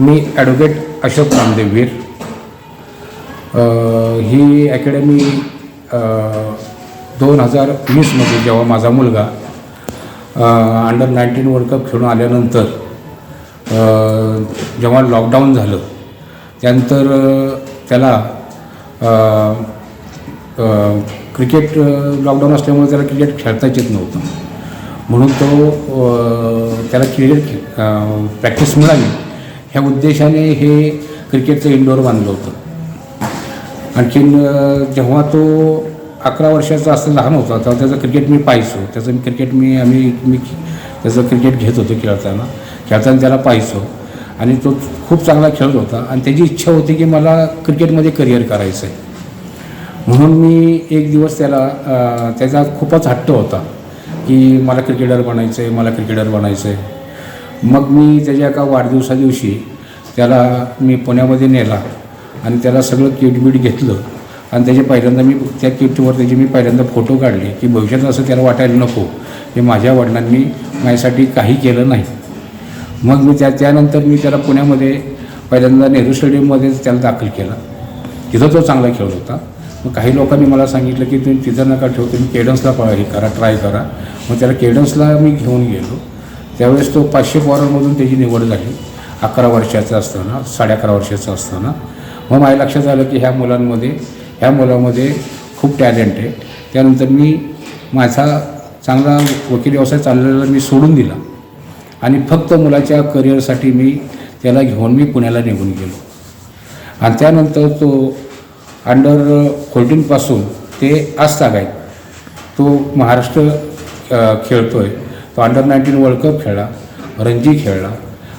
मी advocate Ashok Namdevveer ही academy दोन हजार वीसमध्ये जेव्हा माझा मुलगा अंडर नाईन्टीन वर्ल्ड कप खेळून आल्यानंतर जेव्हा लॉकडाऊन झालं त्यानंतर त्याला क्रिकेट लॉकडाऊन असल्यामुळे त्याला क्रिकेट खेळताच येत नव्हतं. म्हणून तो त्याला क्रिकेट प्रॅक्टिस मिळाली. ह्या उद्देशाने हे क्रिकेटचं इंडोर बांधलं होतं. आणखीन जेव्हा तो अकरा वर्षाचा असं लहान होता तेव्हा त्याचं क्रिकेट मी पाहायचो. त्याचं क्रिकेट मी आम्ही मी त्याचं क्रिकेट घेत होतो खेळताना. खेळताना त्याला पाहायचो. आणि तो खूप चांगला खेळत होता. आणि त्याची इच्छा होती की मला क्रिकेटमध्ये करिअर करायचं आहे म्हणून मी एक दिवस त्याला त्याचा खूपच हट्ट होता की मला क्रिकेटर बनायचं आहे मला क्रिकेटर बनायचं आहे मग मी त्याच्या एका वाढदिवसा दिवशी त्याला मी पुण्यामध्ये नेला आणि त्याला सगळं किट बीट घेतलं. आणि त्याचे पहिल्यांदा मी त्या किटवर त्याचे मी पहिल्यांदा फोटो काढले की भविष्यात असं त्याला वाटायला नको. हे माझ्या वडिलांनी माझ्यासाठी काही केलं नाही. मग मी त्या त्यानंतर मी त्याला पुण्यामध्ये पहिल्यांदा नेहरू स्टेडियममध्ये त्याला दाखल केला. तिथं तो चांगला खेळत होता. मग काही लोकांनी मला सांगितलं की तुम्ही तिथं नका ठेवू तुम्ही केडन्सला हे करा ट्राय करा. मग त्याला केडन्सला मी घेऊन गेलो. त्यावेळेस तो पाचशे पॉवरमधून त्याची निवड झाली. अकरा वर्षाचा असताना साडे अकरा वर्षाचा असताना. मग माझ्या लक्षात आलं की ह्या मुलांमध्ये ह्या मुलामध्ये खूप टॅलेंट आहे. त्यानंतर मी माझा चांगला वकील व्यवसाय चाललेला मी सोडून दिला. आणि फक्त मुलाच्या करिअरसाठी मी त्याला घेऊन मी पुण्याला निघून गेलो. आणि त्यानंतर तो अंडर फोर्टीनपासून ते आजतागायत तो महाराष्ट्र खेळतो आहे तो अंडर नाईन्टीन वर्ल्ड कप खेळला रणजी खेळला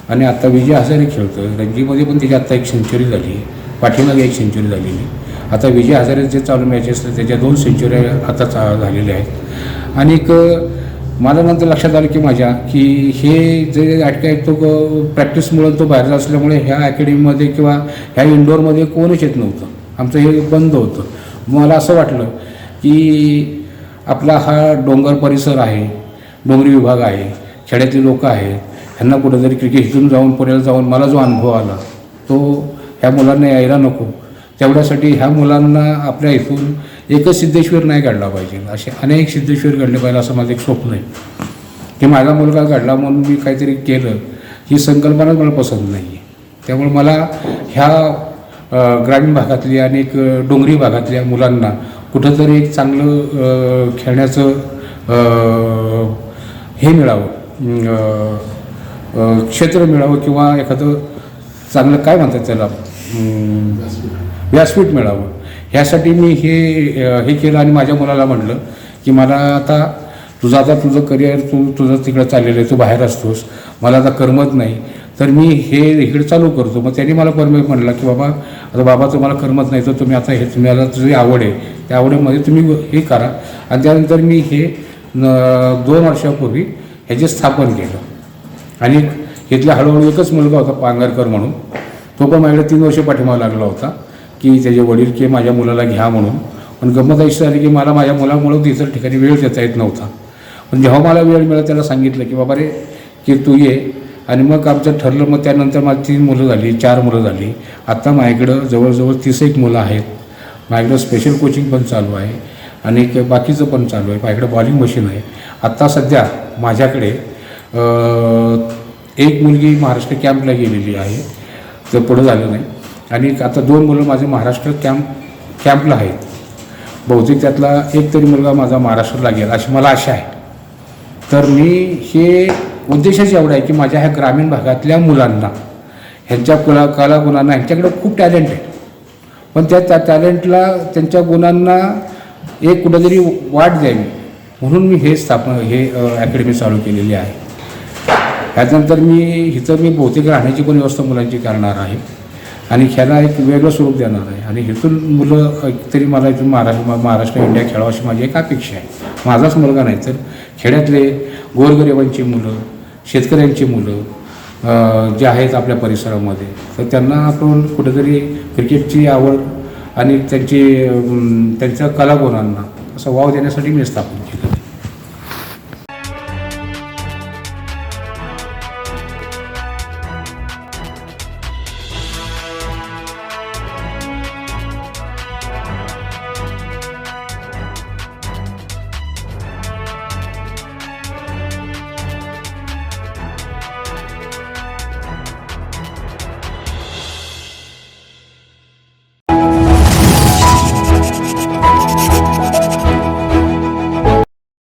आणि आता विजय हजारे खेळतो आहे रणजीमध्ये पण त्याची आत्ता एक सेंचुरी झाली आहे. पाठीमागे एक सेंचुरी झालेली आता विजय हजारे जे चालू मॅचेस त्याच्या दोन सेंचुरी आता चा झालेल्या आहेत. आणि एक मला नंतर लक्षात आलं की माझ्या की हे जे अटका आहेत तो प्रॅक्टिसमुळं तो बाहेरचा असल्यामुळे ह्या अकॅडमीमध्ये किंवा ह्या इंडोरमध्ये कोणच येत नव्हतं. आमचं हे बंद होतं. मला असं वाटलं की आपला हा डोंगर परिसर आहे. डोंगरी विभाग आहे खेड्यातली लोक आहेत ह्यांना कुठंतरी क्रिकेट इथून जाऊन पुण्याला जाऊन मला जो अनुभव आला तो ह्या मुलांना यायला नको. तेवढ्यासाठी ह्या मुलांना आपल्या इथून एकच सिद्धेश्वर नाही काढला पाहिजे. असे अनेक सिद्धेश्वर घडले पाहिजे असं माझं एक स्वप्न आहे. की माझा मुलगा घडला म्हणून मी काहीतरी केलं ही संकल्पनाच मला पसंत नाही आहे त्यामुळे मला ह्या ग्रामीण भागातली आणि एक डोंगरी भागातल्या मुलांना कुठंतरी एक चांगलं खेळण्याचं हे मिळावं. क्षेत्र मिळावं किंवा एखादं चांगलं काय म्हणतात त्याला? व्यासपीठ मिळावं. ह्यासाठी मी हे हे केलं आणि माझ्या मुलाला म्हटलं की मला आता तुझं आता तुझं करिअर तू तुझं तिकडं चाललेलं आहे तू बाहेर असतोस. मला आता करमत नाही. तर मी हे इकडे चालू करतो. मग त्यांनी मला परमिट म्हणला की बाबा आता बाबा तुम्हाला करमत नाही तर तुम्ही आता हे तुम्हाला तुझी आवड आहे. त्या आवडीमध्ये तुम्ही हे करा. आणि त्यानंतर मी हे दोन वर्षापूर्वी ह्याचे स्थापन केलं. आणि इथल्या हळूहळू एकच मुलगा होता पांगरकर म्हणून. तो पण माझ्याकडे तीन वर्ष पाठिंबा लागला होता की त्याचे वडील की माझ्या मुलाला घ्या म्हणून. पण गंमत अशी झाली की मला माझ्या मुलामुळं इतर ठिकाणी वेळ देता येत नव्हता. पण जेव्हा मला वेळ मिळाला त्याला सांगितलं की बाबा रे की तू ये. आणि मग आमचं ठरलं मग त्यानंतर माझी तीन मुलं झाली चार मुलं झाली. आत्ता माझ्याकडं जवळजवळ तीस एक मुलं आहेत. माझ्याकडं स्पेशल कोचिंग पण चालू आहे. आणि एक बाकीचं पण चालू आहे. माझ्याकडे बॉलिंग मशीन आहे. आत्ता सध्या माझ्याकडे एक मुलगी महाराष्ट्र कॅम्पला गेलेली आहे. तर पुढं झालं नाही. आणि आता दोन मुलं माझे महाराष्ट्र कॅम्प कॅम्पला आहेत. बहुतेक त्यातला एक तरी मुलगा माझा महाराष्ट्राला गेला अशी मला आशा आहे. तर मी हे उद्देशच एवढा आहे की माझ्या ह्या ग्रामीण भागातल्या मुलांना ह्यांच्या कला कलागुणांना ह्यांच्याकडे खूप टॅलेंट आहे. पण त्या त्या टॅलेंटला त्यांच्या गुणांना एक कुठंतरी वाट द्यावी म्हणून मी हे स्थापन हे अकॅडमी चालू केलेली आहे. त्याच्यानंतर मी इथं मी बहुतेक राहण्याची पण व्यवस्था मुलांची करणार आहे. आणि ह्याला एक वेगळं स्वरूप देणार आहे. आणि इथून मुलं अ, तरी मला इथून महाराष्ट्र महाराष्ट्र इंडिया खेळावं अशी माझी एक अपेक्षा आहे. माझाच मुलगा नाही तर खेड्यातले गोरगरिबांची मुलं शेतकऱ्यांची मुलं जे आहेत आपल्या परिसरामध्ये तर त्यांना आपण कुठेतरी क्रिकेटची आवड आणि त्यांची त्यांच्या कलागुणांना असं वाव देण्यासाठी मी स्थापन